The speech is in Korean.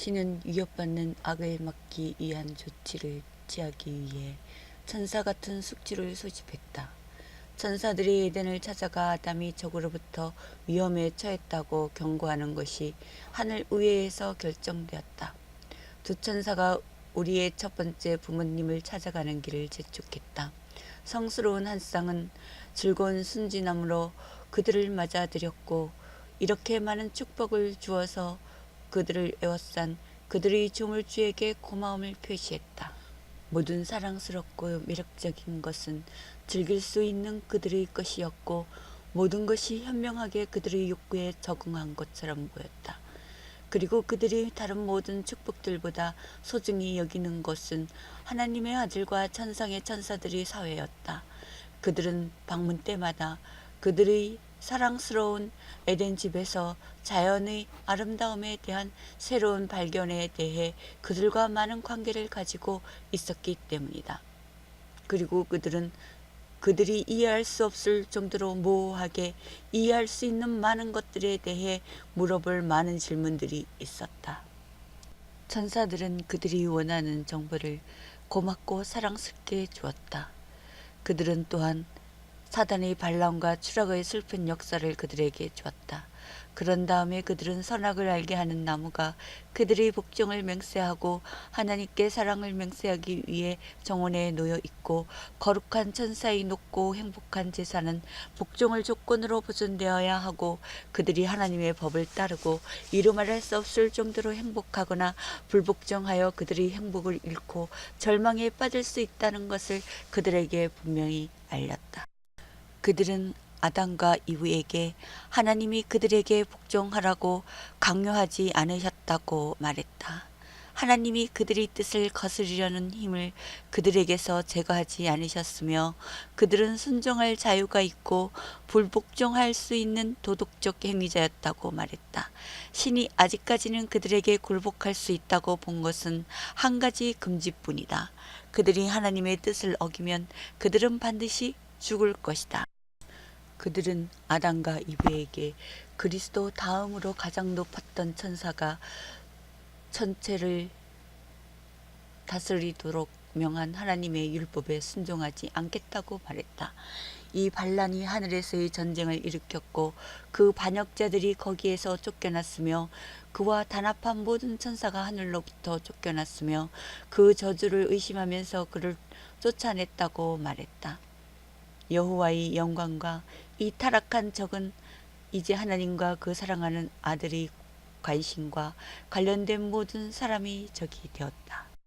신은 위협받는 악을 막기 위한 조치를 취하기 위해 천사 같은 숙주를 소집했다. 천사들이 에덴을 찾아가 아담이 적으로부터 위험에 처했다고 경고하는 것이 하늘 의회에서 결정되었다. 두 천사가 우리의 첫 번째 부모님을 찾아가는 길을 재촉했다. 성스러운 한 쌍은 즐거운 순진함으로 그들을 맞아들였고 이렇게 많은 축복을 주어서 그들을 에워싼 그들의 조물주에게 고마움을 표시했다. 모든 사랑스럽고 매력적인 것은 즐길 수 있는 그들의 것이었고 모든 것이 현명하게 그들의 욕구에 적응한 것처럼 보였다. 그리고 그들이 다른 모든 축복들보다 소중히 여기는 것은 하나님의 아들과 천상의 천사들의 사회였다. 그들은 방문 때마다 그들의 사랑스러운 에덴 집에서 자연의 아름다움에 대한 새로운 발견에 대해 그들과 많은 관계를 가지고 있었기 때문이다. 그리고 그들은 그들이 이해할 수 없을 정도로 모호하게 이해할 수 있는 많은 것들에 대해 물어볼 많은 질문들이 있었다. 천사들은 그들이 원하는 정보를 고맙고 사랑스럽게 주었다. 그들은 또한 사단의 반란과 추락의 슬픈 역사를 그들에게 주었다. 그런 다음에 그들은 선악을 알게 하는 나무가 그들의 복종을 맹세하고 하나님께 사랑을 맹세하기 위해 정원에 놓여 있고 거룩한 천사의 높고 행복한 제사는 복종을 조건으로 보존되어야 하고 그들이 하나님의 법을 따르고 이루 말할 수 없을 정도로 행복하거나 불복종하여 그들의 행복을 잃고 절망에 빠질 수 있다는 것을 그들에게 분명히 알렸다. 그들은 아담과 이브에게 하나님이 그들에게 복종하라고 강요하지 않으셨다고 말했다. 하나님이 그들의 뜻을 거스르려는 힘을 그들에게서 제거하지 않으셨으며 그들은 순종할 자유가 있고 불복종할 수 있는 도덕적 행위자였다고 말했다. 신이 아직까지는 그들에게 굴복할 수 있다고 본 것은 한 가지 금지뿐이다. 그들이 하나님의 뜻을 어기면 그들은 반드시 죽을 것이다. 그들은 아담과 이브에게 그리스도 다음으로 가장 높았던 천사가 천체를 다스리도록 명한 하나님의 율법에 순종하지 않겠다고 말했다. 이 반란이 하늘에서의 전쟁을 일으켰고 그 반역자들이 거기에서 쫓겨났으며 그와 단합한 모든 천사가 하늘로부터 쫓겨났으며 그 저주를 의심하면서 그를 쫓아냈다고 말했다. 여호와의 영광과 이 타락한 적은 이제 하나님과 그 사랑하는 아들의 관심과 관련된 모든 사람이 적이 되었다.